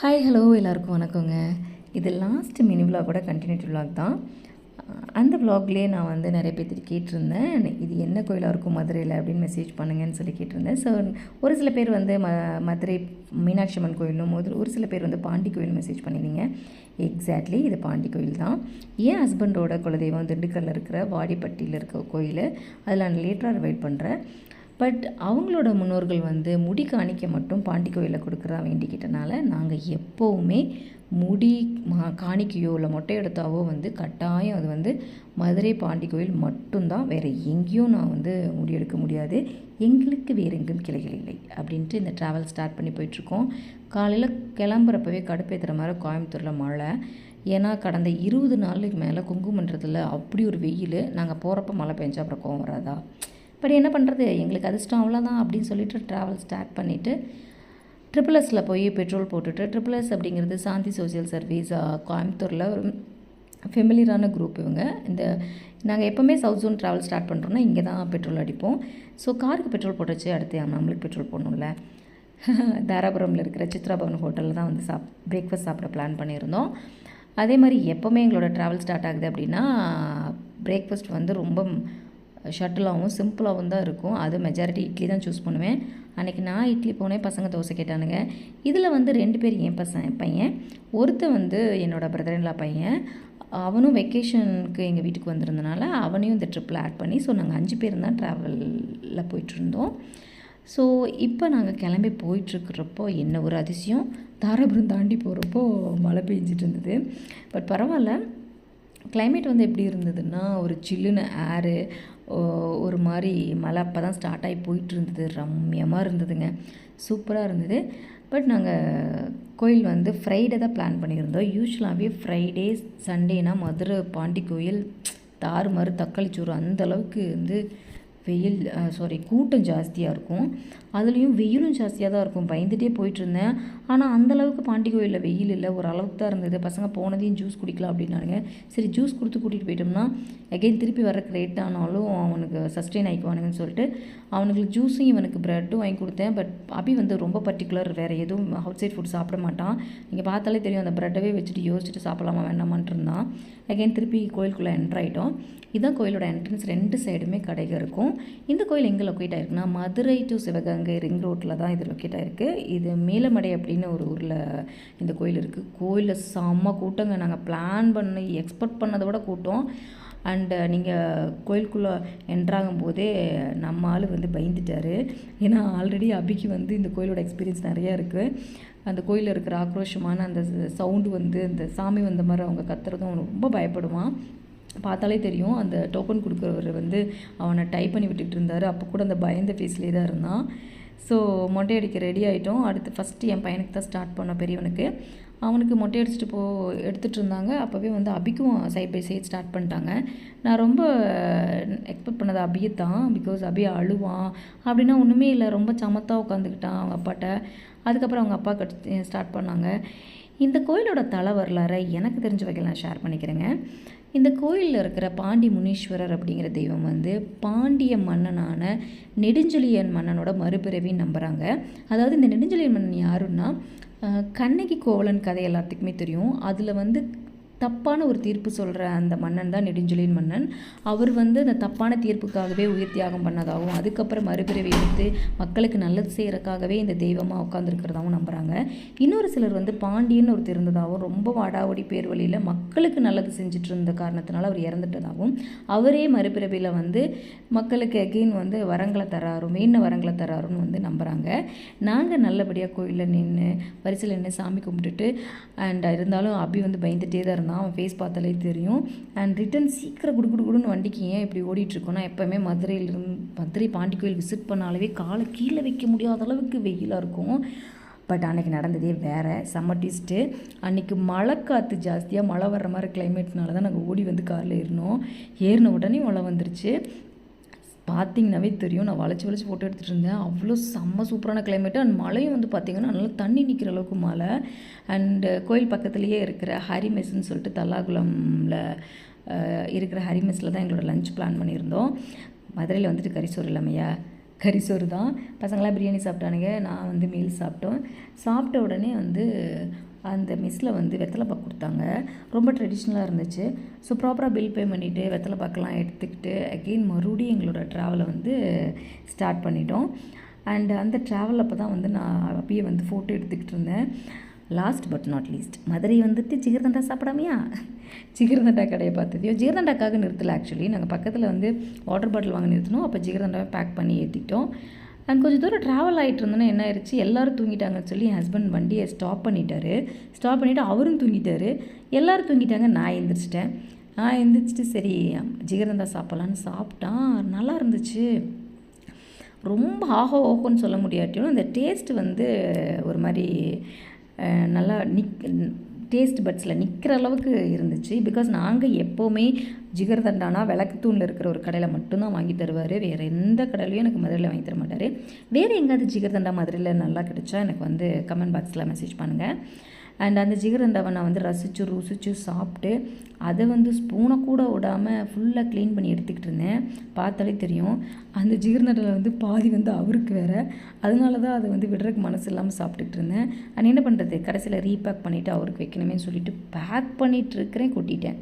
Hi hello எல்லாருக்கும் வணக்கங்க. இது லாஸ்ட் மினி விலாகோட கண்டினியூட்டி விலாக் தான். அந்த விலாக்லேயே நான் வந்து நிறைய பேர்த்துட்டு கேட்டிருந்தேன். இது என்ன கோயிலாக இருக்கும் மதுரையில் அப்படின்னு மெசேஜ் பண்ணுங்கன்னு சொல்லி கேட்டிருந்தேன். ஸோ ஒரு சில பேர் வந்து ம மதுரை மீனாட்சி அம்மன் கோயிலும் முதல் ஒரு சில பேர் வந்து பாண்டி கோயில் மெசேஜ் பண்ணியிருந்தீங்க எக்ஸாக்ட்லி இது பாண்டி கோயில் தான். என் ஹஸ்பண்டோட குலதெய்வம் திண்டுக்கல்லில் இருக்கிற வாடிப்பட்டியில் இருக்க கோயில். அதில் நான் லேட்டராக ரிவைட் பண்ணுறேன் பட் அவங்களோட முன்னோர்கள் வந்து முடி காணிக்க மட்டும் பாண்டி கோயிலில் கொடுக்குறதா வேண்டிக்கிட்டனால நாங்கள் எப்போவுமே முடி மா காணிக்கையோ இல்லை மொட்டை எடுத்தாவோ வந்து கட்டாயம் அது வந்து மதுரை பாண்டி கோயில் மட்டும்தான். வேறு எங்கேயும் நான் வந்து முடி எடுக்க முடியாது. எங்களுக்கு வேறு எங்கும் கிளைகள் இல்லை அப்படின்ட்டு இந்த ட்ராவல் ஸ்டார்ட் பண்ணி போயிட்டுருக்கோம். காலையில் கிளம்புறப்பவே கடுப்பேற்றுற மாதிரி கோயம்புத்தூரில் மழை. ஏன்னா கடந்த இருபது நாளுக்கு மேலே குங்குமன்றத்தில் அப்படி ஒரு வெயில். நாங்கள் போகிறப்ப மழை பெஞ்சா அப்புறம் கோவம் வராதா? பட் என்ன பண்ணுறது எங்களுக்கு அதிர்ஷ்டம் அவ்வளோதான் அப்படின்னு சொல்லிட்டு ட்ராவல் ஸ்டார்ட் பண்ணிவிட்டு ட்ரிபிள்எஸில் போய் பெட்ரோல் போட்டுட்டு ட்ரிபிள் எஸ் அப்படிங்கிறது சாந்தி சோசியல் சர்வீஸ் கோயம்புத்தூரில் ஒரு ஃபெமிலியரான குரூப் இவங்க. இந்த நாங்கள் எப்போவுமே சவுத் ஜோன் ட்ராவல் ஸ்டார்ட் பண்ணுறோன்னா இங்கே தான் பெட்ரோல் அடிப்போம் ஸோ காருக்கு பெட்ரோல் போட்டுச்சு அடுத்து நம்மளுக்கு பெட்ரோல் போடணும்ல. தாராபுரமில் இருக்கிற சித்ராபவன் ஹோட்டலில் தான் வந்து சாப் பிரேக்ஃபாஸ்ட் சாப்பிட பிளான் பண்ணியிருந்தோம். அதே மாதிரி எப்போவுமே எங்களோட ட்ராவல் ஸ்டார்ட் ஆகுது அப்படின்னா பிரேக்ஃபாஸ்ட் வந்து ரொம்ப ஷட்டிலாகவும் சிம்பிளாகவும் தான் இருக்கும். அது மெஜாரிட்டி இட்லி தான் சூஸ் பண்ணுவேன். அன்றைக்கி நான் இட்லி போனேன் பசங்க தோசை கேட்டானுங்க. இதில் வந்து ரெண்டு பேர் என் பசங்க பையன். ஒருத்தன் வந்து என்னோடய பிரதர்லா பையன். அவனும் வெக்கேஷனுக்கு எங்கள் வீட்டுக்கு வந்திருந்தனால அவனையும் இந்த ட்ரிப்பில் ஆட் பண்ணி ஸோ நாங்கள் அஞ்சு பேர் தான் ட்ராவலில் போயிட்டுருந்தோம் ஸோ இப்போ நாங்கள் கிளம்பி போயிட்டுருக்குறப்போ என்ன ஒரு அதிசயம். தாராபுரம் தாண்டி போகிறப்போ மழை பெஞ்சிட்டு இருந்தது. பட் பரவாயில்ல. கிளைமேட் வந்து எப்படி இருந்ததுன்னா ஒரு சில்லுன்னு ஏரு ஒரு மாதிரி மழை அப்போ தான் ஸ்டார்ட் ஆகி போயிட்டு இருந்தது. ரம்யமாக இருந்ததுங்க. சூப்பராக இருந்தது. பட் நாங்கள் கோயில் வந்து ஃப்ரைடே தான் பிளான் பண்ணியிருந்தோம். யூஸ்வலாகவே ஃப்ரைடே சண்டேனா மதுரை பாண்டி கோயில் தாறுமாறு தக்காளி சோறு அந்தளவுக்கு வந்து வெயில் சாரி கூட்டம் ஜாஸ்தியாக இருக்கும். அதுலேயும் வெயிலும் ஜாஸ்தியாக தான் இருக்கும். பயந்துகிட்டே போயிட்டுருந்தேன். ஆனால் அந்தளவுக்கு பாண்டி கோயிலில் வெயில் இல்லை. ஒரு அளவுக்கு தான் இருந்தது. பசங்க போனதையும் ஜூஸ் குடிக்கலாம் அப்படின்னானுங்க சரி ஜூஸ் கொடுத்து கூட்டிகிட்டு போயிட்டோம்னா எகைன் திருப்பி வரக்கு லேட் ஆனாலும் அவனுக்கு சஸ்டெயின் ஆகிக்குவானுங்கன்னு சொல்லிட்டு அவனுக்கு ஜூஸும் இவனுக்கு ப்ரெட்டும் வாங்கி கொடுத்தேன். பட் அபி வந்து ரொம்ப பர்டிகுலர் வேறு எதுவும் அவுட் சைட் ஃபுட் சாப்பிட மாட்டான். நீங்கள் பார்த்தாலே தெரியும். அந்த ப்ரெட்டவே வச்சுட்டு யோசிச்சுட்டு சாப்பிடலாமா வேண்டாமான்ட்டு இருந்தான். எகைன் திருப்பி கோயிலுக்குள்ளே என்ட்ரு ஆகிட்டோம் இதுதான் கோயிலோட என்ட்ரன்ஸ் ரெண்டு சைடுமே கடைகள் இருக்கும். இந்த கோயில் எங்கே லொக்கேட் ஆயிருக்குன்னா மதுரை டு சிவகங்கை ரிங் ரோட்டில் தான் இது லொக்கேட் ஆயிருக்கு. இது மேலமடை அப்படின்னு ஒரு ஊரில் இந்த கோயில் இருக்குது கோயிலில் செம்ம கூட்டங்க. நாங்கள் பிளான் பண்ணி எக்ஸ்பெக்ட் பண்ணதை விட கூட்டம். அண்டு நீங்கள் கோயிலுக்குள்ளே என்ட்ராகும் போதே நம்ம ஆள் வந்து பயந்துட்டார். ஏன்னா ஆல்ரெடி அபிக்கு வந்து இந்த கோயிலோட எக்ஸ்பீரியன்ஸ் நிறையா இருக்குது அந்த கோயிலில் இருக்கிற ஆக்ரோஷமான அந்த சவுண்டு வந்து அந்த சாமி வந்த மாதிரி அவங்க கத்துறதும் ரொம்ப பயப்படுவான். பார்த்தாலே தெரியும். அந்த டோக்கன் கொடுக்குறவர் வந்து அவனை டைப் பண்ணி விட்டுட்டு இருந்தார். அப்போ கூட அந்த பயந்த ஃபேஸ்லேயே தான் இருந்தான். ஸோ மொட்டை அடிக்க ரெடி ஆகிட்டோம் அடுத்து ஃபஸ்ட்டு என் பையனுக்கு தான் ஸ்டார்ட் பண்ணோம் பெரியவனுக்கு. அவனுக்கு மொட்டை அடிச்சுட்டு போ எடுத்துகிட்டு இருந்தாங்க. அப்போவே வந்து அபிக்கும் சைட் பை சைட் ஸ்டார்ட் பண்ணிட்டாங்க. நான் ரொம்ப எக்ஸ்பெக்ட் பண்ணது அபியை தான். பிகாஸ் அபி அழுவான். அப்படின்னா ஒன்றுமே இல்லை. ரொம்ப சமத்தாக உட்காந்துக்கிட்டான் அவங்க அப்பாட்ட. அதுக்கப்புறம் அவங்க அப்பா கட் ஸ்டார்ட் பண்ணாங்க. இந்த கோயிலோட தலை வரலாறை எனக்கு தெரிஞ்ச வகையில் நான் ஷேர் பண்ணிக்கிறேங்க. இந்த கோயிலில் இருக்கிற பாண்டி முனீஸ்வரர் அப்படிங்கிற தெய்வம் வந்து பாண்டிய மன்னனான நெடுஞ்செழியன் மன்னனோட மறுபிறவின்னு நம்புகிறாங்க அதாவது இந்த நெடுஞ்செழியன் மன்னன் யாருன்னா கண்ணகி கோவலன் கதை எல்லாத்துக்குமே தெரியும். அதில் வந்து தப்பான ஒரு தீர்ப்பு சொல்கிற அந்த மன்னன் தான் நெடுஞ்சொலியின் மன்னன். அவர் வந்து அந்த தப்பான தீர்ப்புக்காகவே உயிர் தியாகம் பண்ணதாகவும் அதுக்கப்புறம் மறுபிறவி எடுத்து மக்களுக்கு நல்லது செய்கிறக்காகவே இந்த தெய்வமாக உட்காந்துருக்கிறதாகவும் நம்புகிறாங்க இன்னொரு சிலர் வந்து பாண்டியன் ஒரு இருந்ததாகவும் ரொம்ப வாடாவடி பேர் வழியில் மக்களுக்கு நல்லது செஞ்சுட்டு இருந்த காரணத்தினால அவர் இறந்துட்டதாகவும் அவரே மறுபிறவியில் வந்து மக்களுக்கு எகெயின் வந்து வரங்களை தராரும் மீன வரங்களை தராருன்னு வந்து நம்புகிறாங்க நாங்கள் நல்லபடியாக கோயிலில் நின்று பரிசில் நின்று சாமி கும்பிட்டுட்டு அண்ட் இருந்தாலும் அபி வந்து பயந்துகிட்டே தான் தான் அவன் ஃபேஸ் பார்த்தாலே தெரியும். அண்ட் ரிட்டன் சீக்கிரம் குடு குடு குடுன்னு வண்டிக்கு ஏன் இப்படி ஓடிட்டுருக்கோன்னா எப்போவுமே மதுரையிலிருந்து மதுரை பாண்டி கோயில் விசிட் பண்ணாலே காலை கீழே வைக்க முடியாத அளவுக்கு வெயிலாக இருக்கும். பட் அன்றைக்கி நடந்ததே வேறு. செம்ம டிஸ்ட்டு அன்றைக்கி மழை காற்று ஜாஸ்தியாக மழை வர்ற மாதிரி கிளைமேட்னால தான் நாங்கள் ஓடி வந்து காரில் ஏறினோம். ஏறின உடனே மழை வந்துருச்சு. பார்த்திங்கனாவே தெரியும். நான் வளைச்சி வளைச்சி ஃபோட்டோ எடுத்துகிட்டு இருந்தேன். அவ்வளோ செம்ம சூப்பரான கிளைமேட்டு அண்ட் மழையும் வந்து பார்த்திங்கன்னா நல்லா தண்ணி நிற்கிற அளவுக்கு மழை. அண்டு கோயில் பக்கத்துலேயே இருக்கிற ஹரி மெஸ்ன்னு சொல்லிட்டு தல்லாகுளமில் இருக்கிற ஹரி மெஸ்ஸில் தான் எங்களோட லஞ்ச் பிளான் பண்ணியிருந்தோம். மதுரையில் வந்துட்டு கரிசோறு இல்லாமையா? கரிசோறு தான். பசங்களாம் பிரியாணி சாப்பிட்டானுங்க. நான் வந்து மீல் சாப்பிட்டோம். சாப்பிட்ட உடனே வந்து அந்த மெஸ்ஸில் வந்து வெத்தலை பாக்கு கொடுத்தாங்க. ரொம்ப ட்ரெடிஷ்னலாக இருந்துச்சு. ஸோ ப்ராப்பராக பில் பே பண்ணிவிட்டு வெத்தலை பாக்கெல்லாம் எடுத்துக்கிட்டு அகெயின் மறுபடியும் எங்களோட ட்ராவலை வந்து ஸ்டார்ட் பண்ணிட்டோம். அண்ட் அந்த ட்ராவல் அப்போ தான் வந்து நான் அப்பயே வந்து ஃபோட்டோ எடுத்துக்கிட்டு இருந்தேன். Last but not least Madurai வந்துட்டு ஜிகிர்தண்டா சாப்பிடாமையா? ஜிகிர்தண்டா கடையை பார்த்ததையோ? ஜிகிர்தண்டாக்காக நிறுத்தலை ஆக்சுவலி நாங்கள் பக்கத்தில் வந்து வாட்டர் பாட்டில் வாங்க நிறுத்தினோம். அப்போ ஜிகிர்தண்டாவை பேக் பண்ணி ஏற்றிட்டோம் அண்ட் கொஞ்சம் தூரம் ட்ராவல் ஆகிட்டு இருந்தோன்னா என்ன ஆயிடுச்சு எல்லோரும் தூங்கிட்டாங்கன்னு சொல்லி என் ஹஸ்பண்ட் வண்டியை ஸ்டாப் பண்ணிட்டாரு. ஸ்டாப் பண்ணிவிட்டு அவரும் தூங்கிட்டாரு. எல்லோரும் தூங்கிட்டாங்க. நான் எழுந்திரிச்சிட்டேன் நான் எழுந்திரிச்சிட்டு சரி ஜிகரந்தா சாப்பிட்லான்னு சாப்பிட்டான். நல்லா இருந்துச்சு. ரொம்ப ஆஹோ ஓஹோன்னு சொல்ல முடியாட்டியும் அந்த டேஸ்ட் வந்து ஒரு மாதிரி நல்லா நிக் டேஸ்ட் பட்ஸில் நிற்கிற அளவுக்கு இருந்துச்சு. பிகாஸ் நாங்கள் எப்போவுமே ஜிகர்தண்டானா விளக்குத்தூணில் இருக்கிற ஒரு கடையில் மட்டும்தான் வாங்கி தருவார். வேறு எந்த கடையிலையும் எனக்கு மதுரையில் வாங்கி தர மாட்டார். வேறு எங்கேயாவது ஜிகர்தண்டா மதுரையில் நல்லா கிடைச்சா எனக்கு வந்து கமெண்ட் பாக்ஸில் மெசேஜ் பண்ணுங்கள் அண்ட் அந்த ஜிகர்தண்டாவை நான் வந்து ரசித்து ருசித்து சாப்பிட்டு அதை வந்து ஸ்பூனை கூட விடாமல் ஃபுல்லாக க்ளீன் பண்ணி எடுத்துக்கிட்டு இருந்தேன். பார்த்தாலே தெரியும். அந்த ஜிகர்தண்டாவில் வந்து பாதி வந்து அவருக்கு வேறு. அதனால தான் அதை வந்து விடுறதுக்கு மனசு இல்லாமல் சாப்பிட்டுட்டு இருந்தேன். அண்ட் என்ன பண்ணுறது கடைசியில் ரீபேக் பண்ணிவிட்டு அவருக்கு வைக்கணுமே சொல்லிட்டு பேக் பண்ணிகிட்டு இருக்கிறேன் கொட்டிட்டேன்.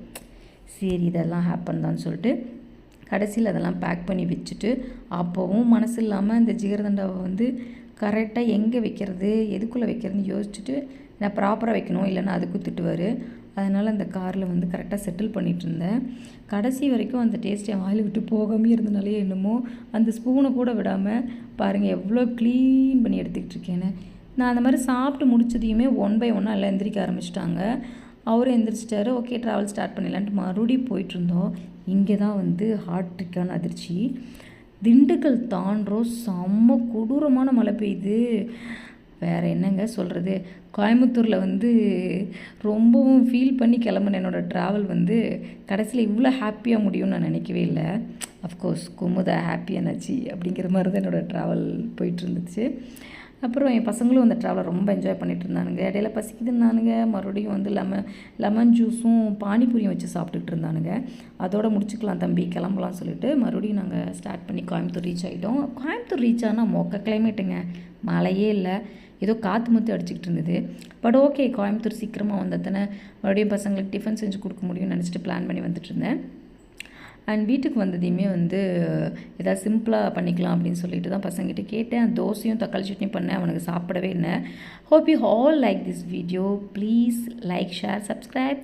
சரி இதெல்லாம் ஹேப்பன் தான் சொல்லிட்டு கடைசியில் அதெல்லாம் பேக் பண்ணி வச்சுட்டு அப்போவும் மனசு இல்லாமல் இந்த ஜிகர்தண்டாவை வந்து கரெக்டாக எங்கே வைக்கிறது? எதுக்குள்ளே வைக்கிறதுன்னு யோசிச்சுட்டு நான் ப்ராப்பராக வைக்கணும் இல்லைன்னா அதுக்கும் திட்டுவார் அதனால் அந்த காரில் வந்து கரெக்டாக செட்டில் பண்ணிகிட்டு இருந்தேன் கடைசி வரைக்கும் அந்த டேஸ்ட் என் வாயில் விட்டு போகாமே இருந்தனாலே என்னமோ அந்த ஸ்பூனை கூட விடாமல் பாருங்கள் எவ்வளோ க்ளீன் பண்ணி எடுத்துக்கிட்டு இருக்கேன்னு நான் அந்த மாதிரி சாப்பிட்டு முடிச்சதையுமே ஒன் பை ஒன்னாக எல்லாம் எந்திரிக்க ஆரம்பிச்சிட்டாங்க. அவரும் எந்திரிச்சிட்டாரு ஓகே ட்ராவல் ஸ்டார்ட் பண்ணிடலான்ட்டு மறுபடியும் போயிட்டுருந்தோம். இங்கே தான் வந்து ஹார்ட் ட்ரிக்கான அதிர்ச்சி. திண்டுக்கல் தாண்டோ செம்ம கொடூரமான மழை பெய்யுது. வேறு என்னங்க சொல்கிறது கோயம்புத்தூரில் வந்து ரொம்பவும் ஃபீல் பண்ணி கிளம்புன என்னோடய ட்ராவல் வந்து கடைசியில் இவ்வளோ ஹாப்பியாக முடியும்னு நான் நினைக்கவே இல்லை. அஃப்கோர்ஸ் குமுதா ஹாப்பியானாச்சு அப்படிங்கிற மாதிரி தான் என்னோடய ட்ராவல் போயிட்டு இருந்துச்சு. அப்புறம் என் பசங்களும் அந்த ட்ராவலை ரொம்ப என்ஜாய் பண்ணிட்டு இருந்தானுங்க. இடையில பசிக்குதுன்னானுங்க மறுபடியும் வந்து லெமன் லெமன் ஜூஸும் பானிபூரியும் வச்சு சாப்பிட்டுட்டு இருந்தானுங்க. அதோட முடிச்சுக்கலாம் தம்பி கிளம்பலாம் சொல்லிட்டு மறுபடியும் நாங்கள் ஸ்டார்ட் பண்ணி கோயம்புத்தூர் ரீச் ஆகிட்டோம் கோயம்புத்தூர் ரீச் ஆனால் மொக்க கிளைமேட்டுங்க மழையே இல்லை. ஏதோ காற்று முத்து அடிச்சுக்கிட்டு இருந்தது. பட் ஓகே கோயம்புத்தூர் சீக்கிரமாக வந்தத்தனை மறுபடியும் பசங்களுக்கு டிஃபன் செஞ்சு கொடுக்க முடியும்னு நினச்சிட்டு பிளான் பண்ணி வந்துட்டு இருந்தேன். அண்ட் வீட்டுக்கு வந்ததையுமே வந்து எதாவது சிம்பிளாக பண்ணிக்கலாம் அப்படின்னு சொல்லிட்டு தான் பசங்கிட்ட கேட்டேன். தோசையும் தக்காளி சட்னி பண்ணேன். அவனுக்கு சாப்பிடவே இல்லை. Hope you all like this video please like share subscribe